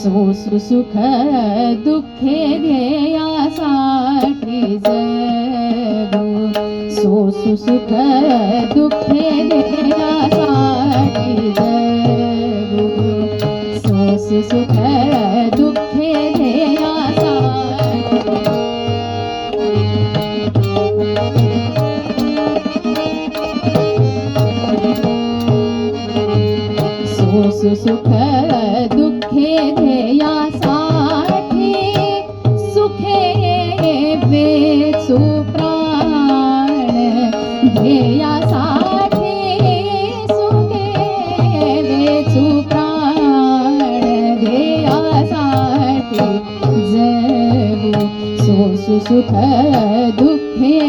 सोसु सुख दुःखे ध्येयासाठी जगू. सोसु सुख दुःखे ध्येयासाठी जगो. सोसु सुख दुःखे ध्येयासाठी सोसु सुख ध्येयासाठी सुखे वेचू प्राण. ध्येयासाठी सुखे वेचू प्राण. ध्येयासाठी जगू सो सुसुख दुःखे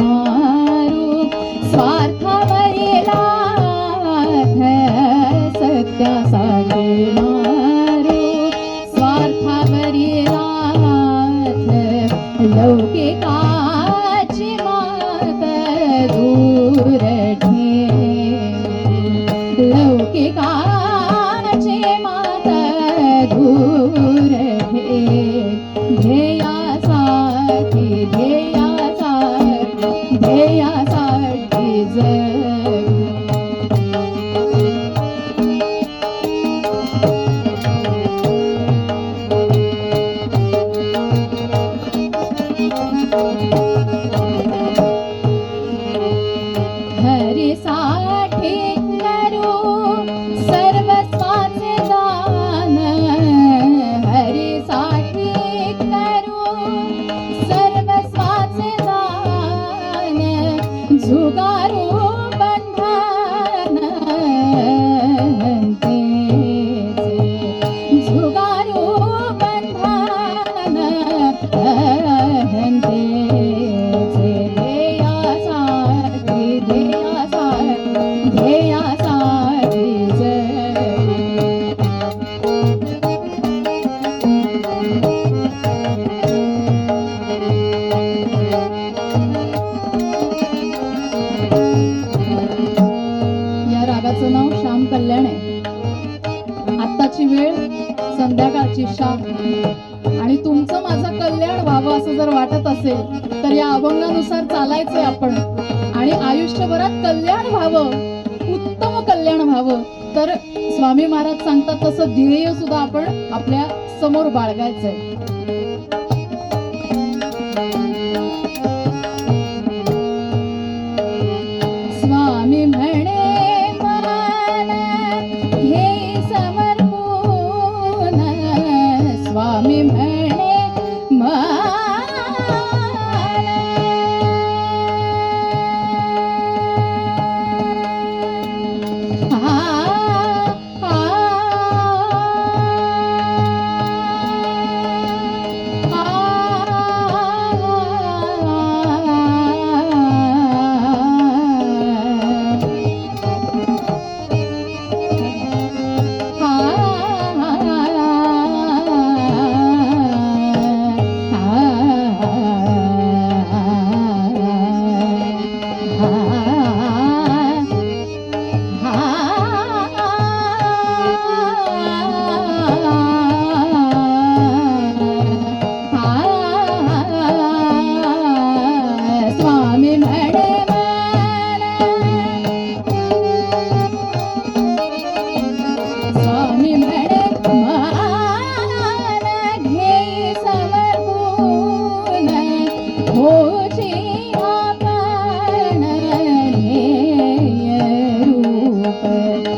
मारू. स्वार्थावरी लाथ सत्यासाठी मारू. स्वार्थावरी लाथ वेळ संध्याकाळची शाम. आणि तुमचं माझं कल्याण व्हावं असं जर वाटत असेल तर या अभंगानुसार चालायचंय आपण. आणि आयुष्यभरात कल्याण व्हावं उत्तम कल्याण व्हावं. तर स्वामी महाराज सांगतात तसं ध्येय सुद्धा आपण आपल्यासमोर बाळगायचंय.